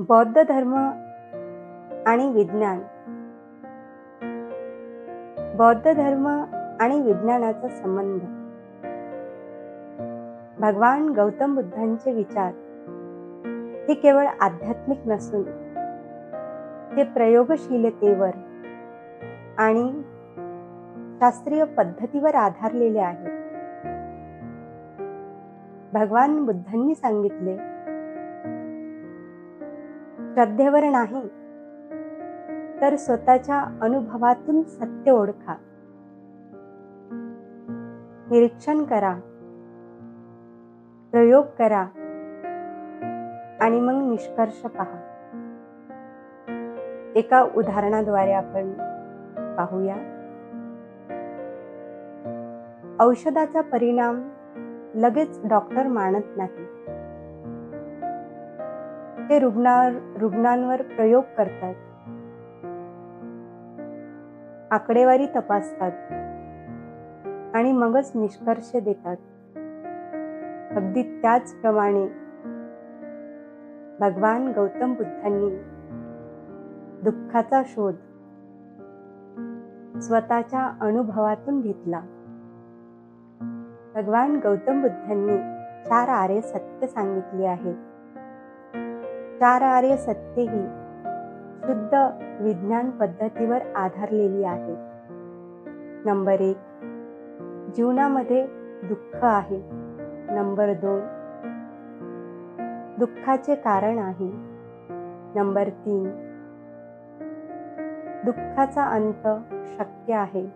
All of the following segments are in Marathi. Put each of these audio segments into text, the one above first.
बौद्ध धर्म आणि विज्ञान. बौद्ध धर्म आणि विज्ञानाचा संबंध. भगवान गौतम बुद्धांचे विचार हे केवळ आध्यात्मिक नसून ते प्रयोगशीलतेवर आणि शास्त्रीय पद्धतीवर आधारलेले आहे भगवान बुद्धांनी सांगितले श्रद्धेवर नाही तर स्वतःच्या अनुभवातून सत्य ओळखा. निरीक्षण करा. प्रयोग करा. आणि मग निष्कर्ष पहा. एका उदाहरणाद्वारे आपण पाहूया. औषधाचा परिणाम लगेच डॉक्टर मानत नाही. ते रुग्णावर रुग्णांवर प्रयोग करतात. आकडेवारी तपासतात. आणि मगच निष्कर्ष देतात. अगदी त्याचप्रमाणे भगवान गौतम बुद्धांनी दुःखाचा शोध स्वतःच्या अनुभवातून घेतला. भगवान गौतम बुद्धांनी चार आर्य सत्य सांगितली आहेत. चार आर्य सत्य ही शुद्ध विज्ञान पद्धतीवर आधारलेली आहे. नंबर एक जीवनामध्ये दुःख आहे. नंबर दोन दुःखाचे कारण आहे. नंबर तीन दुःखाचा अंत शक्य आहे.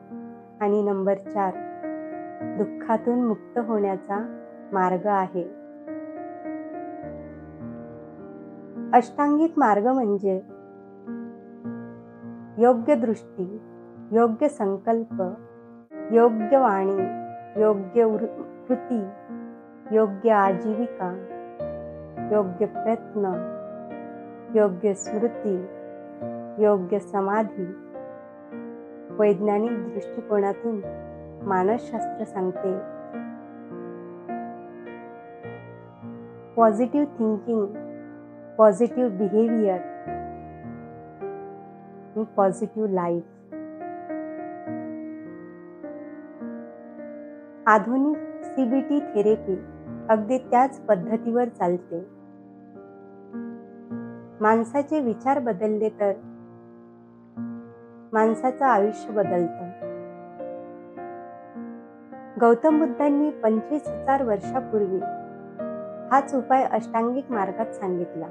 आणि नंबर चार दुःखातून मुक्त होण्याचा मार्ग आहे. अष्टांगिक मार्ग म्हणजे योग्य दृष्टी योग्य संकल्प योग्य वाणी योग्य कृती योग्य आजीविका योग्य प्रयत्न योग्य स्मृती योग्य समाधी. वैज्ञानिक दृष्टिकोनातून मानसशास्त्र सांगते. Positive thinking positive behaviour positive life आधुनिक सीबीटी थेरपी अगदी त्याच पद्धतीवर चालते. माणसाचे विचार बदलले तर माणसाचं आयुष्य बदलतं. गौतम बुद्धांनी पंचवीस हजार वर्षापूर्वी हाच उपाय अष्टांगिक मार्गात सांगितला.